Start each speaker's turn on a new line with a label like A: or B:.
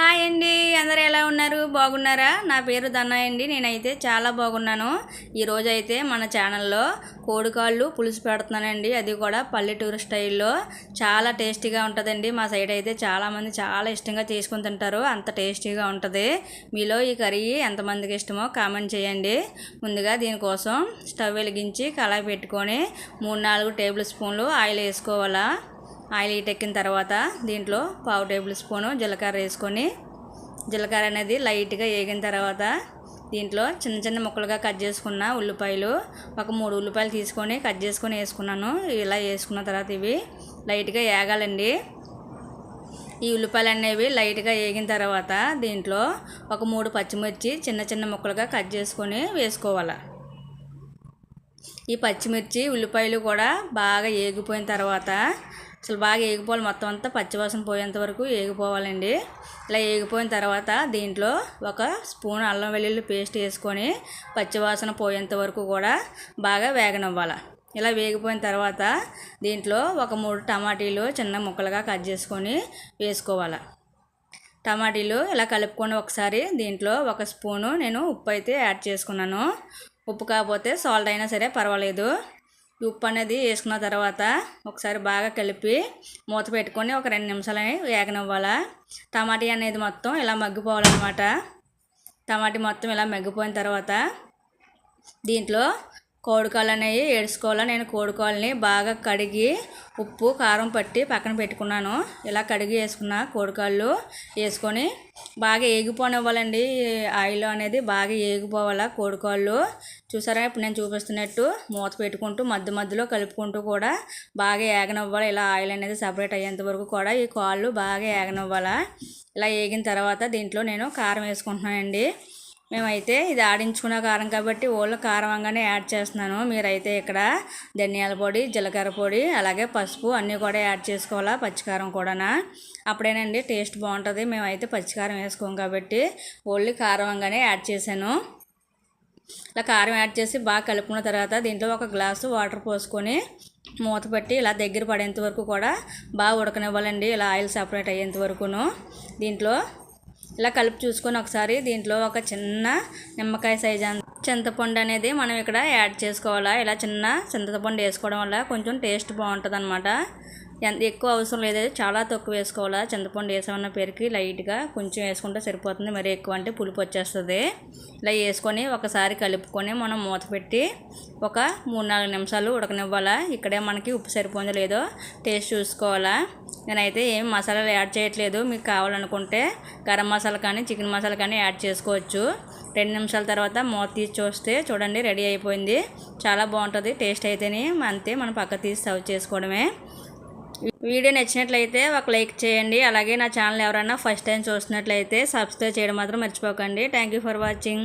A: Hi అండి అందరు ఎలా ఉన్నారు? బాగున్నారా? నా పేరు దన్నయ్య అండి నేనైతే చాలా బాగున్నాను. ఈరోజు అయితే మన ఛానల్లో కోడికాళ్ళు పులుసు పెడుతున్నానండి అది కూడా పల్లెటూరు స్టైల్లో. చాలా టేస్టీగా ఉంటుందండి మా సైడ్ అయితే చాలామంది చాలా ఇష్టంగా చేసుకుని తింటారు అంత టేస్టీగా ఉంటుంది. మీలో ఈ కర్రీ ఎంతమందికి ఇష్టమో కామెంట్ చేయండి. ముందుగా దీనికోసం స్టవ్ వెలిగించి కళాయి పెట్టుకొని మూడు నాలుగు టేబుల్ స్పూన్లు ఆయిల్ వేసుకోవాలా. ఆయిల్ ఎక్కిన తర్వాత దీంట్లో పావు టేబుల్ స్పూను జీలకర్ర వేసుకొని జీలకర్ర అనేది లైట్గా వేగిన తర్వాత దీంట్లో చిన్న చిన్న ముక్కలుగా కట్ చేసుకున్న ఉల్లిపాయలు ఒక మూడు ఉల్లిపాయలు తీసుకొని కట్ చేసుకొని వేసుకున్నాను. ఇలా వేసుకున్న తర్వాత ఇవి లైట్గా వేగాలండి. ఈ ఉల్లిపాయలు అనేవి లైట్గా వేగిన తర్వాత దీంట్లో ఒక మూడు పచ్చిమిర్చి చిన్న చిన్న ముక్కలుగా కట్ చేసుకొని వేసుకోవాలి. ఈ పచ్చిమిర్చి ఉల్లిపాయలు కూడా బాగా ఏగిపోయిన తర్వాత అసలు బాగా ఏగిపోవాలి. మొత్తం అంతా పచ్చివాసన పోయేంత వరకు ఏగిపోవాలండి. ఇలా ఏగిపోయిన తర్వాత దీంట్లో ఒక స్పూన్ అల్లం వెల్లుల్లి పేస్ట్ వేసుకొని పచ్చివాసన పోయేంత వరకు కూడా బాగా వేగనివ్వాలి. ఇలా వేగిపోయిన తర్వాత దీంట్లో ఒక మూడు టమాటీలు చిన్న ముక్కలుగా కట్ చేసుకొని వేసుకోవాలి. టమాటీలు ఇలా కలుపుకొని ఒకసారి దీంట్లో ఒక స్పూను నేను ఉప్పు అయితే యాడ్ చేసుకున్నాను. ఉప్పు కాకపోతే సాల్ట్ అయినా సరే పర్వాలేదు. ఉప్పు అనేది వేసుకున్న తర్వాత ఒకసారి బాగా కలిపి మూత పెట్టుకొని ఒక రెండు నిమిషాలని వేగనివ్వాలా. టమాటీ అనేది మొత్తం ఇలా మగ్గిపోవాలన్నమాట. టమాటీ మొత్తం ఇలా మగ్గిపోయిన తర్వాత దీంట్లో కోడికాళ్ళు అనేవి ఏడ్చుకోవాలి. నేను కోడికాళ్ళని బాగా కడిగి ఉప్పు కారం పట్టి పక్కన పెట్టుకున్నాను. ఇలా కడిగి వేసుకున్న కోడికాళ్ళు వేసుకొని బాగా ఏగిపోనివ్వాలండి. ఆయిల్ అనేది బాగా ఏగిపోవాలా కోడికాళ్ళు. చూసారా? ఇప్పుడు నేను చూపిస్తున్నట్టు మూత పెట్టుకుంటూ మధ్య మధ్యలో కలుపుకుంటూ కూడా బాగా ఏగనివ్వాలి. ఇలా ఆయిల్ అనేది సపరేట్ అయ్యేంత వరకు కూడా ఈ కాళ్ళు బాగా ఏగనివ్వాలా. ఇలా ఏగిన తర్వాత దీంట్లో నేను కారం వేసుకుంటున్నానండి. మేమైతే ఇది ఆడించుకున్న కారం కాబట్టి ఓళ్ళు కారంగానే యాడ్ చేస్తున్నాను. మీరైతే ఇక్కడ ధనియాల పొడి జీలకర్ర పొడి అలాగే పసుపు అన్నీ కూడా యాడ్ చేసుకోవాలా పచ్చికారం కూడానా? అప్పుడేనండి టేస్ట్ బాగుంటుంది. మేమైతే పచ్చికారం వేసుకోం కాబట్టి ఓన్లీ కారంగానే యాడ్ చేశాను. ఇలా కారం యాడ్ చేసి బాగా కలుపుకున్న తర్వాత దీంట్లో ఒక గ్లాసు వాటర్ పోసుకొని మూత పెట్టి ఇలా దగ్గర పడేంత వరకు కూడా బాగా ఉడకనివ్వాలండి. ఇలా ఆయిల్ సపరేట్ అయ్యేంత వరకును. దీంట్లో ఇలా కలిపి చూసుకొని ఒకసారి దీంట్లో ఒక చిన్న నిమ్మకాయ సైజ్ చింతపండు అనేది మనం ఇక్కడ యాడ్ చేసుకోవాలా? ఇలా చిన్న చింతపండు వేసుకోవడం వల్ల కొంచెం టేస్ట్ బాగుంటుంది అనమాట ఎక్కువ అవసరం లేదు. చాలా తక్కువ వేసుకోవాలా. చింతపండు వేసామన్న పేరుకి లైట్గా కొంచెం వేసుకుంటే సరిపోతుంది. మరి ఎక్కువ అంటే పులుపు వచ్చేస్తుంది. ఇలా వేసుకొని ఒకసారి కలుపుకొని మనం మూత పెట్టి ఒక మూడు నాలుగు నిమిషాలు ఉడకనివ్వాలా. ఇక్కడే మనకి ఉప్పు సరిపోయిందో లేదో టేస్ట్ చూసుకోవాలా. నేనైతే ఏం మసాలాలు యాడ్ చేయట్లేదు. మీకు కావాలనుకుంటే గరం మసాలా కానీ చికెన్ మసాలా కానీ యాడ్ చేసుకోవచ్చు. రెండు నిమిషాల తర్వాత మూత తీసి చూస్తే చూడండి రెడీ అయిపోయింది. చాలా బాగుంటుంది. టేస్ట్ అయితేనే అంతే. మనం పక్క తీసి సర్వ్ చేసుకోవడమే. వీడియో నచ్చినట్లయితే ఒక లైక్ చేయండి. అలాగే నా ఛానల్ ఎవరైనా ఫస్ట్ టైం చూసినట్లయితే సబ్స్క్రైబ్ చేయడం మాత్రం మర్చిపోకండి. Thank you for watching